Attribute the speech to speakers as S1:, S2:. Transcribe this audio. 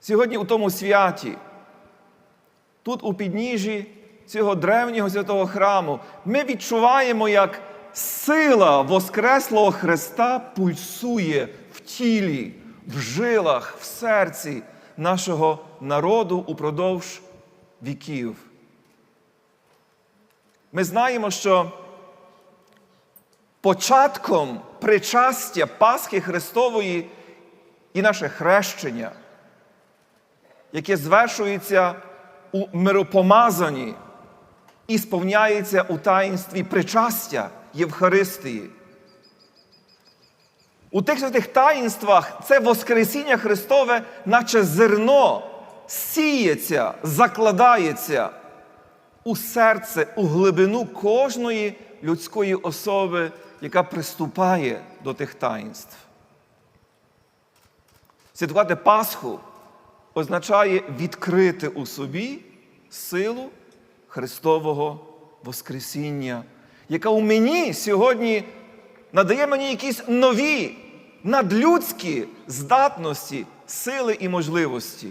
S1: Сьогодні у тому святі, тут у підніжжі цього древнього святого храму, ми відчуваємо, як сила Воскреслого Христа пульсує в тілі, в жилах, в серці нашого народу упродовж віків. Ми знаємо, що початком причастя Пасхи Христової і наше хрещення, яке звершується у миропомазанні і сповняється у таїнстві причастя Євхаристії. У тих святих таїнствах це Воскресіння Христове, наче зерно, сіється, закладається у серце, у глибину кожної людської особи, яка приступає до тих таїнств. Святкувати Пасху означає відкрити у собі силу Христового Воскресіння, яка у мені сьогодні надає мені якісь нові надлюдські здатності, сили і можливості.